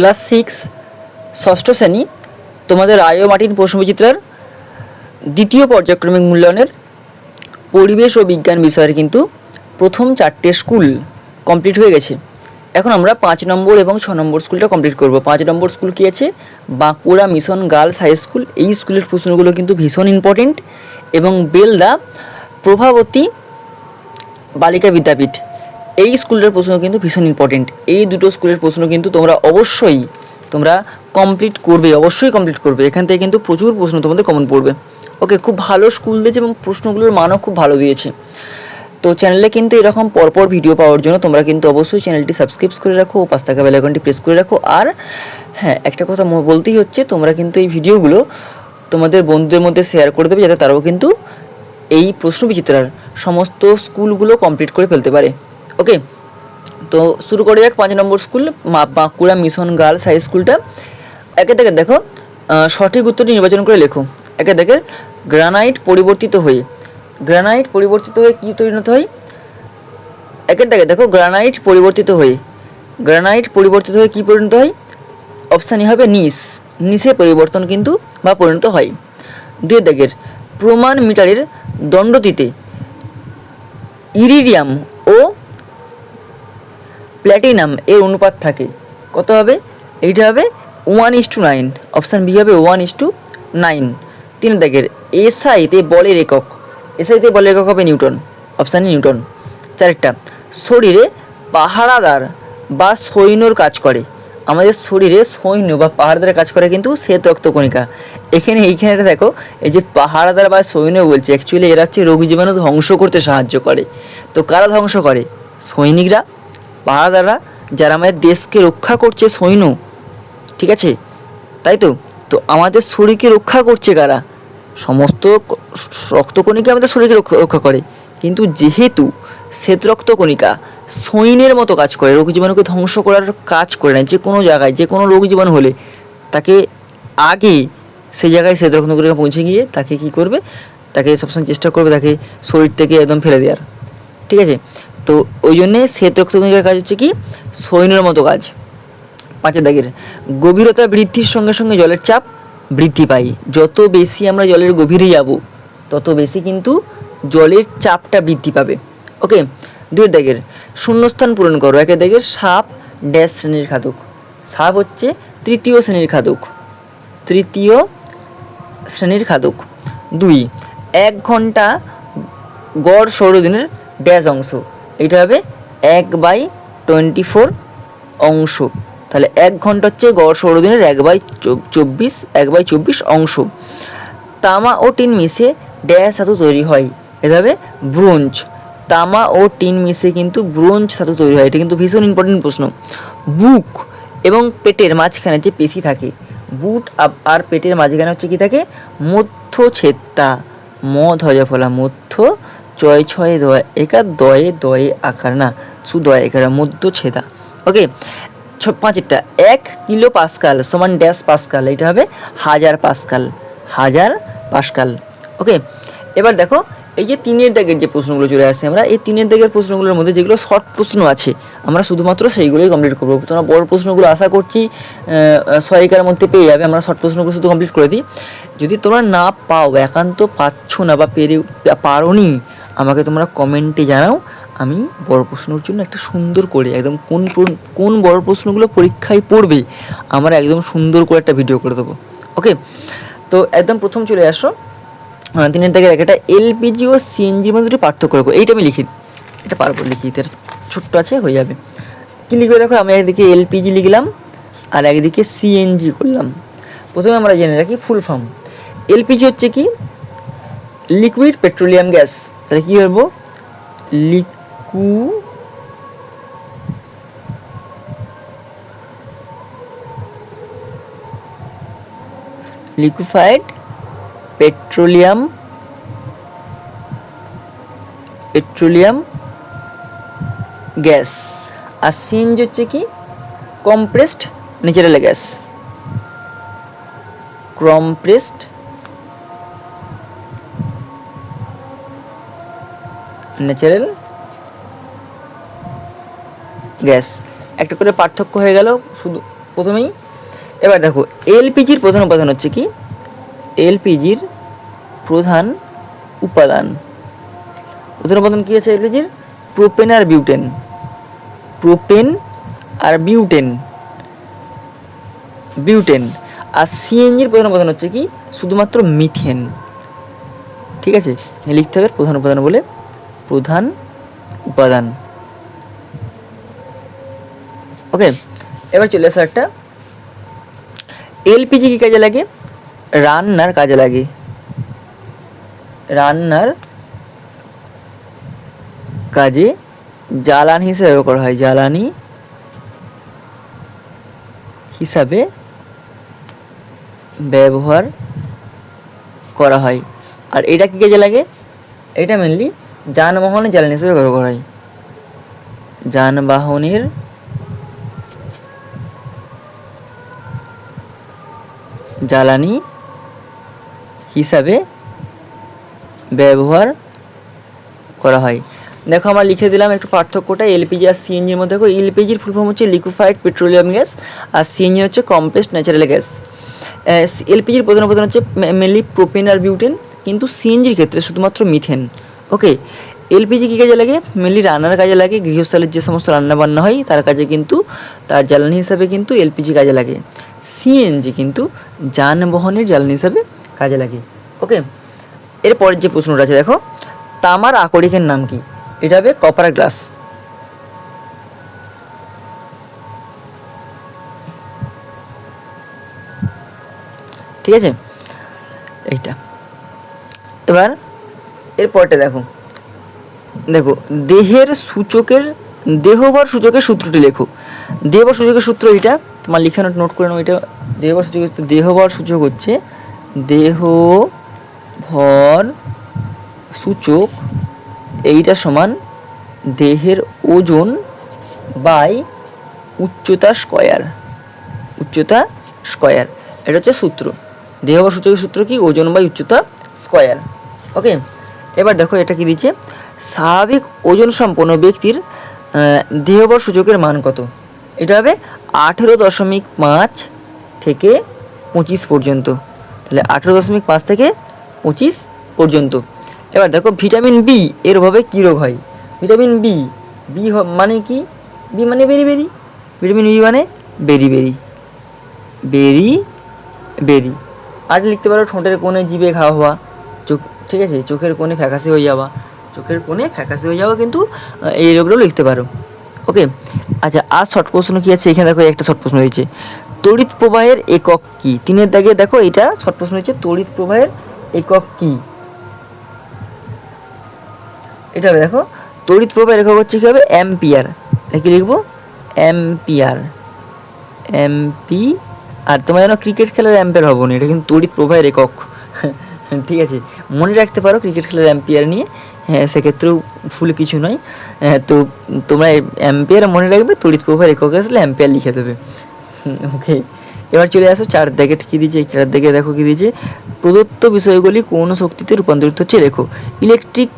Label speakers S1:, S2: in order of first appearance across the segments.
S1: Class six, ষষ্ঠ শ্রেণি, তোমাদের আয়ো মার্টিন প্রশ্নবিচিত্রার দ্বিতীয় পর্যায়ক্রমিক মূল্যায়নের পরিবেশ ও বিজ্ঞান বিষয়ের কিন্তু প্রথম চারটে স্কুল কমপ্লিট হয়ে গেছে। এখন আমরা পাঁচ নম্বর এবং ছ নম্বর স্কুলটা কমপ্লিট করব। পাঁচ নম্বর স্কুল কী আছে? Bankura mission girls high school. এই স্কুলের প্রশ্নগুলো কিন্তু ভীষণ ইম্পর্টেন্ট এবং বেলদা প্রভাবতী বালিকা বিদ্যাপীঠ। এই স্কুলের প্রশ্ন কিন্তু ভীষণ ইম্পর্টেন্ট এই দুটো স্কুলের প্রশ্ন কিন্তু তোমরা অবশ্যই, তোমরা কমপ্লিট করবে, অবশ্যই কমপ্লিট করবে। এখান থেকে কিন্তু প্রচুর প্রশ্ন তোমাদের কমন পড়বে। ওকে খুব ভালো স্কুল দিয়েছে এবং প্রশ্নগুলোর মানও খুব ভালো দিয়েছে। তো চ্যানেলে কিন্তু এরকম পরপর ভিডিও পাওয়ার জন্য তোমরা কিন্তু অবশ্যই চ্যানেলটি সাবস্ক্রাইব করে রাখো, ও পাঁচ টাকা বেলাইকনটি প্রেস করে রাখো। আর হ্যাঁ একটা কথা বলতেই হচ্ছে, তোমরা কিন্তু এই ভিডিওগুলো তোমাদের বন্ধুদের মধ্যে শেয়ার করে দেবে, যাতে তারাও কিন্তু এই প্রশ্ন বিচিত্রার সমস্ত স্কুলগুলো কমপ্লিট করে ফেলতে পারে। ওকে তো শুরু করে যাক পাঁচ নম্বর school Bankura mission girls high স্কুলটা একে দেখে দেখো সঠিক উত্তরটি নির্বাচন করে লেখো। একে দেখে গ্রানাইট পরিবর্তিত হয়ে। গ্রানাইট পরিবর্তিত হয়ে কী পরিণত হয়? একের দেখে দেখো গ্রানাইট পরিবর্তিত হয়ে। গ্রানাইট পরিবর্তিত হয়ে কী পরিণত হয়? অপশানই হবে নিস নিসে পরিবর্তন কিন্তু বা পরিণত হয়। দুই দাগের প্রমাণ মিটারের দণ্ডটিতে ইরিডিয়াম প্ল্যাটিনাম এর অনুপাত থাকে। কত হবে? এইটা হবে one is two nine option B হবে ওয়ান ইস টু নাইন তিন দাগের এসআইতে বলের একক। এসআইতে বলের একক হবে নিউটন। Option Newton. চারটা শরীরে পাহারাদার বা সৈন্যর কাজ করে। আমাদের শরীরে সৈন্য বা পাহারাদারের কাজ করে কিন্তু শ্বেত রক্তকণিকা। এখানে এইখানে দেখো, এই যে পাহারাদার বা সৈন্য বলছে অ্যাকচুয়ালি এরা হচ্ছে রোগ জীবাণু ধ্বংস করতে সাহায্য করে। তো কারা ধ্বংস করে? সৈনিকরা। পাহারাদাররা যারা আমাদের দেশকে রক্ষা করছে সৈন্য, ঠিক আছে? তাই তো? তো আমাদের শরীরকে রক্ষা করছে কারা? সমস্ত রক্তকণিকা আমাদের শরীরকে রক্ষা করে। কিন্তু যেহেতু শ্বেত রক্তকণিকা সৈন্যের মতো কাজ করে, রোগ জীবাণুকে ধ্বংস করার কাজ করে না, যে কোনো জায়গায়, যে কোনো রোগ জীবাণু হলে, তাকে আগে সেই জায়গায় শ্বেত রক্তকণিকা পৌঁছে গিয়ে তাকে কি করবে? তাকে সবসময় চেষ্টা করবে তাকে শরীর থেকে একদম ফেলে দেওয়ার। ঠিক আছে? তো ওই জন্যে শ্বেত কাজ হচ্ছে কি? সৈন্যের মতো কাজ। পাঁচের দাগের। গভীরতা বৃদ্ধির সঙ্গে সঙ্গে জলের চাপ বৃদ্ধি পায়। যত বেশি আমরা জলের গভীরে যাব, তত বেশি কিন্তু জলের চাপটা বৃদ্ধি পাবে। ওকে? দুই দাগের। শূন্যস্থান পূরণ করো। একের দাগের সাপ ড্যাশ শ্রেণির খাদক। সাপ হচ্ছে তৃতীয় শ্রেণির খাদক। তৃতীয় শ্রেণির খাদক। দুই। এক ঘণ্টা গড় সৌরদিনের ড্যাশ অংশ। এটা হবে এক বাই টোয়েন্টি ফোর অংশ। তাহলে এক ঘণ্টা হচ্ছে গড় সৌরদিনের এক বাই চব- চব্বিশ, এক বাই চব্বিশ অংশ। তামা ও টিন মিশে ড্যাশ ধাতু তৈরি হয়। এটা হবে ব্রোঞ্জ। তামা ও টিন মিশে কিন্তু ব্রোঞ্জ ধাতু তৈরি হয়। এটা কিন্তু ভীষণ ইম্পর্টেন্ট প্রশ্ন। বুক এবং পেটের মাঝখানে যে পেশি থাকে, বুট আর পেটের মাঝখানে হচ্ছে কি থাকে? মধ্যচ্ছেদটা ম ধয় ফলা মধ্য চয় ছয় দয় একা দয়ে দয়ে আকার না, সুদয় একার মধ্য ছেদা। ওকে পাঁচেরটা এক কিলো পাসকাল সমান ড্যাশ পাসকাল এটা হবে হাজার পাসকাল হাজার পাসকাল ওকে এবার দেখো, এই যে তিনের দাগের যে প্রশ্নগুলো চলে আসছে আমরা, এই তিনের দাগের প্রশ্নগুলোর মধ্যে যেগুলো শর্ট প্রশ্ন আছে, আমরা শুধুমাত্র সেইগুলোই কমপ্লিট করব। তোমরা বড় প্রশ্নগুলো আশা করছি সহায়িকার মধ্যে পেয়ে যাবে। আমরা শর্ট প্রশ্নগুলো শুধু কমপ্লিট করে দিই। যদি তোমরা না পাও একান্ত পাচ্ছ না বা পেরে পারোনি, আমাকে তোমরা কমেন্টে জানাও। আমি বড় প্রশ্নের জন্য একটা সুন্দর করে, একদম কোন কোন বড় প্রশ্নগুলো পরীক্ষায় পড়বে, আমরা একদম সুন্দর করে একটা ভিডিও করে দেবো। ওকে তো একদম প্রথম চলে আসো। তিনের থেকে একটা এলপিজি ও সিএনজির মধ্যে একটু পার্থক্য রাখো। এইটা আমি লিখি, এটা পারব লিখি, এটা ছোট্ট আছে, হয়ে যাবে। কী লিখবে দেখো, আমি একদিকে এলপিজি লিখলাম, আর একদিকে সিএনজি করলাম। প্রথমে আমরা জেনে রাখি ফুল ফর্ম। এলপিজি হচ্ছে কি? Liquid petroleum gas. তাহলে কী বলব লিকু লিকুইফাইড পেট্রোলিয়াম পেট্রোলিয়াম, গ্যাস। আর সিএনজি হচ্ছে কি? Compressed natural gas. Compressed natural gas. একটা করে পার্থক্য হয়ে গেল শুধু প্রথমেই। এবার দেখো, এলপিজির প্রধান উপাদান হচ্ছে কি? এলপিজির প্রধান উপাদান। প্রধান উপাদান কী আছে এলপিজির? প্রোপেন আর বিউটেন। প্রোপেন আর বিউটেন। বিউটেন। আর সিএনজির প্রধান উপাদান হচ্ছে কি? শুধুমাত্র মিথেন। ঠিক আছে? লিখতে হবে প্রধান উপাদান বলে প্রধান উপাদান। ওকে, এবার চলে আসো একটা। এলপিজি কি কাজে লাগে? রান্নার কাজে লাগে। রান্নার কাজে জ্বালানি হিসেবে ব্যবহার করা হয়। জ্বালানি হিসাবে ব্যবহার করা হয়। আর এটা কি কাজে লাগে? এটা মেনলি যানবাহনের জ্বালানি হিসেবে ব্যবহার করা হয়। যানবাহনের জ্বালানি হিসাবে ব্যবহার করা হয়। দেখো আমরা লিখে দিলাম একটু পার্থক্যটা, এলপিজি আর সিএনজির মধ্যে। দেখো, এলপিজির ফুল ফর্ম হচ্ছে লিকুইফাইড পেট্রোলিয়াম গ্যাস আর সিএনজি হচ্ছে কম্প্রেসড ন্যাচারাল গ্যাস। এলপিজির প্রধান উপাদান হচ্ছে মেনলি প্রোপেন আর বিউটেন কিন্তু সিএনজির ক্ষেত্রে শুধুমাত্র মিথেন ওকে এলপিজি কী কাজে লাগে? মেনলি রান্নার কাজে লাগে, গৃহস্থলের যে সমস্ত রান্না বান্না হয়, তার কাজে কিন্তু, তার জ্বালানি হিসাবে কিন্তু এলপিজি কাজে লাগে। সিএনজি কিন্তু যানবাহনের জ্বালানি হিসাবে কাজে লাগে ওকে, এরপরের যে প্রশ্নটা আছে, দেখো, তামার আকরিকের নাম কি? এটা হবে কপার গ্লাস। ঠিক আছে? এইটা। এবার, এরপরটা দেখো। দেখো, দেহের সূচকের দেহবর সূচকের সূত্রটি লেখো। দেহবর সূচকের সূত্র এটা তোমার লিখানো নোট করে নাও এটা। দেহবর সূচক দেহবর সূচক হচ্ছে দেহ ভর সূচক এইটা সমান দেহের ওজন বাই উচ্চতা স্কয়ার উচ্চতা স্কয়ার। এটা হচ্ছে সূত্র। দেহবর সূচকের সূত্র কি? ওজন বাই উচ্চতা স্কয়ার। ওকে? এবার দেখো এটা কি দিচ্ছে? স্বাভাবিক ওজন সম্পন্ন ব্যক্তির আহ, দেহবর সূচকের মান কত? এটা হবে আঠেরো দশমিক পাঁচ থেকে পঁচিশ পর্যন্ত। তাহলে আঠেরো দশমিক পাঁচ থেকে পঁচিশ পর্যন্ত। এবার দেখো ভিটামিন বি এর অভাবে কী রোগ হয়? ভিটামিন বি বি মানে কি? বি মানে বেরি বেরি। ভিটামিন বি মানে বেরি বেরি। বেরি বেরি। আর লিখতে পারো ঠোঁটের কোণে জিভে খাওয়া হওয়া, চোখ, ঠিক আছে? চোখের কোণে ফ্যাকাসে হয়ে যাওয়া। চোখের কোণে ফ্যাকাসে হয়ে যাওয়া কিন্তু এই রোগগুলো লিখতে পারো। ওকে আচ্ছা আর শর্ট প্রশ্ন কী আছে? এখানে দেখো একটা শর্ট প্রশ্ন রয়েছে তড়িৎ প্রবাহের একক কী? তিনের দাগে দেখো এটা শর্ট প্রশ্ন হচ্ছে তড়িৎ প্রবাহের একক কী? এটা দেখো তড়িৎ প্রবাহের একক হচ্ছে কী হবে? অ্যাম্পিয়ার। কি লিখব অ্যাম্পিয়ার। এমপি আর তোমার যেন ক্রিকেট খেলার অ্যাম্পিয়ার হব না এটা কিন্তু তড়িৎ প্রবাহের একক। ঠিক আছে মনে রাখতে পারো ক্রিকেট খেলার অ্যাম্পিয়ার নিয়ে। হ্যাঁ সেক্ষেত্রেও ফুল কিছু নয়। হ্যাঁ, তো তোমরা অ্যাম্পিয়ার মনে রাখবে তড়িৎ প্রবাহের একক আসলে অ্যাম্পিয়ার লিখে দেবে। ওকে এবার চলে আসো চার দাগে কী দিয়েছে? চার দাগে দেখো কী দিয়েছে? প্রদত্ত বিষয়গুলি কোন শক্তিতে রূপান্তরিত হচ্ছে? লেখো ইলেকট্রিক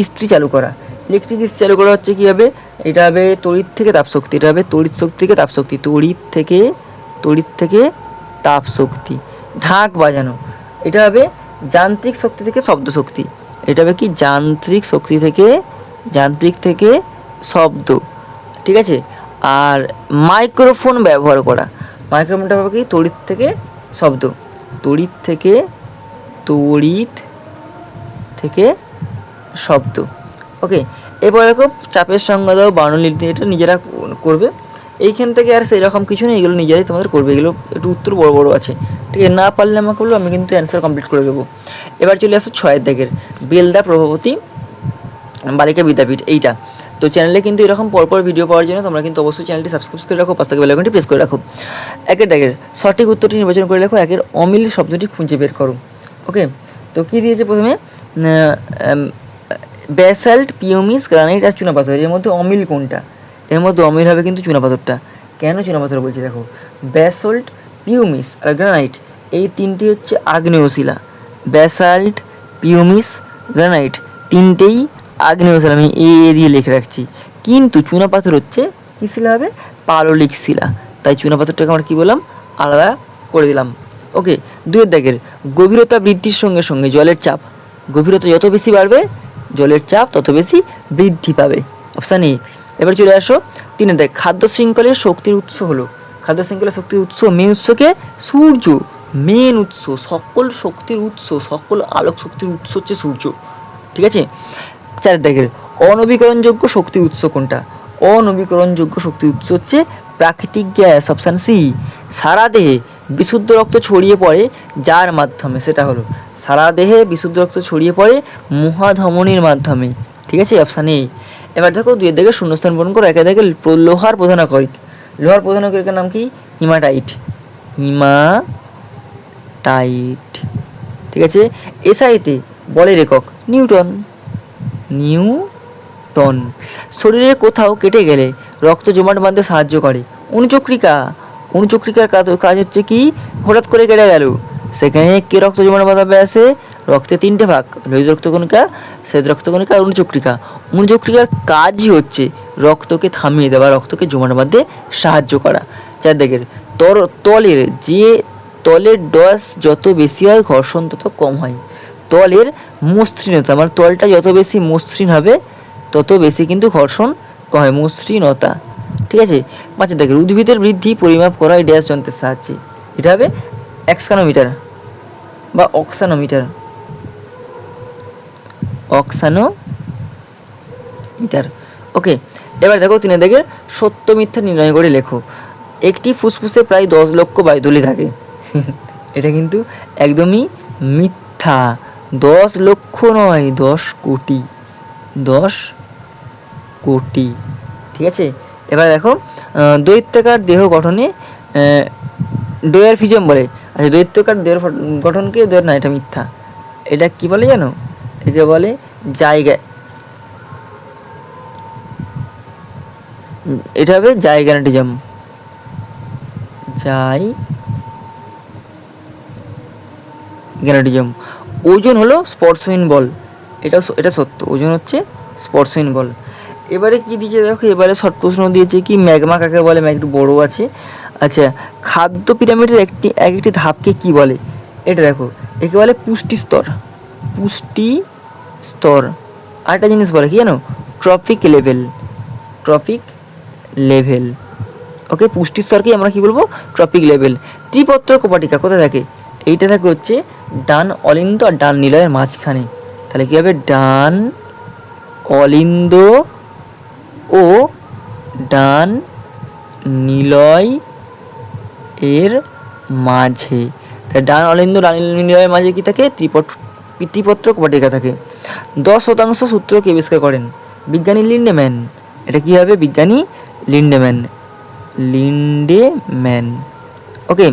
S1: ইস্ত্রি চালু করা। ইলেকট্রিক ইস্ত্রি চালু করা হচ্ছে কী হবে? এটা হবে তড়িৎ থেকে তাপ শক্তি, এটা হবে তড়িৎ শক্তি থেকে তাপ শক্তি, তড়িৎ থেকে তড়িৎ থেকে তাপ শক্তি। ঢাক বাজানো, এটা হবে যান্ত্রিক শক্তি থেকে শব্দ শক্তি। এটা হবে কি? যান্ত্রিক শক্তি থেকে, যান্ত্রিক থেকে শব্দ। ঠিক আছে? আর মাইক্রোফোন ব্যবহার করা। মাইক্রোফোনটা হবে কি? তড়িৎ থেকে শব্দ। তড়িৎ থেকে তড়িৎ থেকে শব্দ। ওকে এরপর দেখো, চাপের সংজ্ঞা দাও বার্নলির দিয়ে এটা নিজেরা করবে। এইখান থেকে আর সেই রকম কিছু নেই, এগুলো নিজেরাই তোমাদের করবে। এগুলো একটু উত্তর বড় বড় আছে। ঠিক আছে, না পারলে আমাকে বলব আমি কিন্তু অ্যান্সার কমপ্লিট করে দেবো। এবার চলে আসো ছয়ের দাগের বেলদা প্রভাবতী, বালিকা বিদ্যাপীঠ, এইটা। তো চ্যানেলে কিন্তু এরকম পরপর ভিডিও পাওয়ার জন্য তোমরা কিন্তু অবশ্যই চ্যানেলটি সাবস্ক্রাইব করে রাখো পাঁচ থেকে বেলাইকনটি প্রেস করে রাখো। একের দাগের সঠিক উত্তরটি নির্বাচন করে রাখো একের অমিল শব্দটি খুঁজে বের করো। ওকে? তো কী দিয়েছে প্রথমে? ব্যাসাল্ট পিওমিস গ্রানাইট আর চুনাপাথর এর মধ্যে অমিল কোনটা? এর মধ্যে অমিল হবে কিন্তু চুনাপাথরটা কেন চুনাপাথর বলছি দেখো? ব্যাসল্ট পিওমিস আর গ্রানাইট এই তিনটি হচ্ছে আগ্নেয় আগ্নেয়শিলা ব্যাসাল্ট পিওমিস গ্রানাইট তিনটেই আগ্নেয়শিলা আমি এ দিয়ে লিখে রাখছি। কিন্তু চুনাপাথর হচ্ছে কী শিলা হবে? পাললিক শিলা। তাই চুনাপাথরটাকে আমরা কী বললাম? আলাদা করে দিলাম। ওকে, দুয়ের দাগের, গভীরতা বৃদ্ধির সঙ্গে সঙ্গে জলের চাপ। গভীরতা যত বেশি বাড়বে, জলের চাপ তত বেশি বৃদ্ধি পাবে। অপশান এ, এবার চলে আসো তিনের দাগ, খাদ্য শৃঙ্খলের শক্তির উৎস হলো। খাদ্য শৃঙ্খলের শক্তির উৎস মেন উৎসকে সূর্য। মেন উৎস, সকল শক্তির উৎস, সকল আলোক শক্তির উৎস হচ্ছে সূর্য। ঠিক আছে? চার দাগের অনবীকরণযোগ্য শক্তি উৎস কোনটা? অনবীকরণযোগ্য শক্তির উৎস হচ্ছে প্রাকৃতিক গ্যাস অপশান সি সারা দেহে বিশুদ্ধ রক্ত ছড়িয়ে পড়ে, যার মাধ্যমে, সেটা হলো সারা দেহে বিশুদ্ধ রক্ত ছড়িয়ে পড়ে মহাধমনির মাধ্যমে, ঠিক আছে অপশান এ এবার দেখো দুইয়ের দিকে শূন্যস্থান পূরণ করো, একে দেখে লোহার প্রধানকরিক। লোহার প্রধানকরিকের নাম কি? হিমাটাইট। হিমাটাইট। ঠিক আছে? এসআইতে বলের একক, নিউটন। নিউটন। শরীরের কোথাও কেটে গেলে রক্ত জমাট বাঁধতে সাহায্য করে। অনুচক্রিকা। অনুচক্রিকার কাজ হচ্ছে কি? হঠাৎ করে কেটে গেল। সেখানে কে রক্ত জমাট বাঁধাবে আসে? রক্তে তিনটে ভাগ, লোহিত রক্তকণিকা, শ্বেত রক্তকণিকা আর অনুচক্রিকা। অনুচক্রিকার কাজই হচ্ছে রক্তকে থামিয়ে দেওয়া, রক্তকে জমাট বাঁধতে সাহায্য করা। চার দিকের তর তলের যে তলের ডস যত বেশি হয়, ঘর্ষণ তত কম হয়। তলের মসৃণতা মানে তলটা যত বেশি মসৃণ হবে, তত বেশি কিন্তু ঘর্ষণ কম, মসৃণতা। ঠিক আছে? পাঁচের দেখেন, উদ্ভিদের বৃদ্ধি, পরিমাপ করা, এই ড্যাশ যন্ত্রের সাহায্যে। এটা হবে এক্সানোমিটার বা অক্সানোমিটার। অক্সানো মিটার ওকে, এবার দেখো তিনে দেখে সত্য মিথ্যা নির্ণয় করে লেখো। একটি ফুসফুসে প্রায় দশ লক্ষ বায়ুদলি থাকে। এটা কিন্তু একদমই মিথ্যা। দশ লক্ষ নয়, দশ কোটি দশ কোটি। ঠিক আছে? এবার দেখো দৈত্যাকার দেহ গঠনে ডোয়ার ফিজম বলে। আচ্ছা দৈত্যাকার দেহ গঠনকে দেহ না এটা মিথ্যা। এটা কি বলে জানো? এটা বলে জায়গা। এটা হবে জায়গানাটিজম। যাই গ্যানাটিজম ওজন হলো স্পর্শহীন বল। এটা এটা সত্য, ওজন হচ্ছে স্পর্শহীন বল। এবারে কি দিয়েছে দেখো, এবারে শর্ট প্রশ্ন দিয়েছে কি ম্যাগমা কাকে বলে? ম্যাগ একটু বড়ো আছে। আচ্ছা খাদ্য পিরামিডের একটি, এক একটি ধাপকে কি বলে? এটা দেখো, একে বলে পুষ্টি স্তর। পুষ্টি স্তর। আরেকটা জিনিস বলে, কি জানো? Trophic level. Trophic level. Okay, পুষ্টি স্তরকে আমরা কি বলব? Tropic level. ত্রিপত্র কপাটিকা কোথায় থাকে? এইটা থাকে হচ্ছে ডান অলিন্দ আর ডান নিলয়ের মাঝখানে। তাহলে কী হবে? ডান অলিন্দ ও ডান নিলয় এর মাঝে। তাহলে ডান অলিন্দ, ডান নিলয়ের মাঝে কি থাকে? ত্রিপট, ত্রিপত্র কপাটিকা থাকে। দশ শতাংশ সূত্র কে আবিষ্কার করেন বিজ্ঞানী লিন্ডেম্যান। এটা কী হবে? বিজ্ঞানী লিন্ডেম্যান। লিন্ডেম্যান। ওকে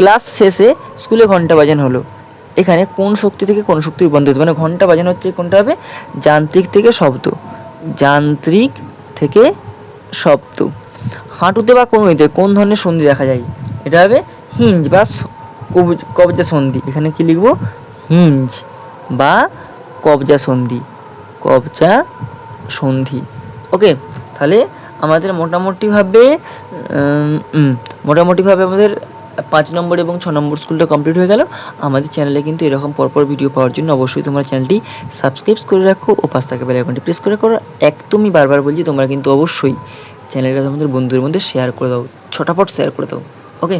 S1: ক্লাস শেষে স্কুলে ঘণ্টা বাজানো হলো। এখানে কোন শক্তি থেকে কোন শক্তি রূপান্তরিত মানে ঘণ্টা বাজানো হচ্ছে কোনটা হবে? যান্ত্রিক থেকে শব্দ। যান্ত্রিক থেকে শব্দ। হাঁটুতে বা কনুইতে কোন ধরনের সন্ধি দেখা যায়? এটা হবে হিঞ্জ বা কবজ- সন্ধি। এখানে কি লিখব? হিঞ্জ বা কবজা সন্ধি। কবজা সন্ধি। ওকে, তাহলে আমাদের মোটামুটিভাবে মোটামুটিভাবে আমাদের পাঁচ নম্বর এবং ছ নম্বর স্কুলটা কমপ্লিট হয়ে গেল। আমাদের চ্যানেলে কিন্তু এরকম পরপর ভিডিও পাওয়ার জন্য অবশ্যই তোমরা চ্যানেলটি সাবস্ক্রাইব করে রাখো ও পাশ টাকা বেলাইকনটি প্রেস করে করো। একদমই বারবার বলছি, তোমরা কিন্তু অবশ্যই চ্যানেলটা তোমাদের বন্ধুদের মধ্যে শেয়ার করে দাও, ছটাপট শেয়ার করে দাও ওকে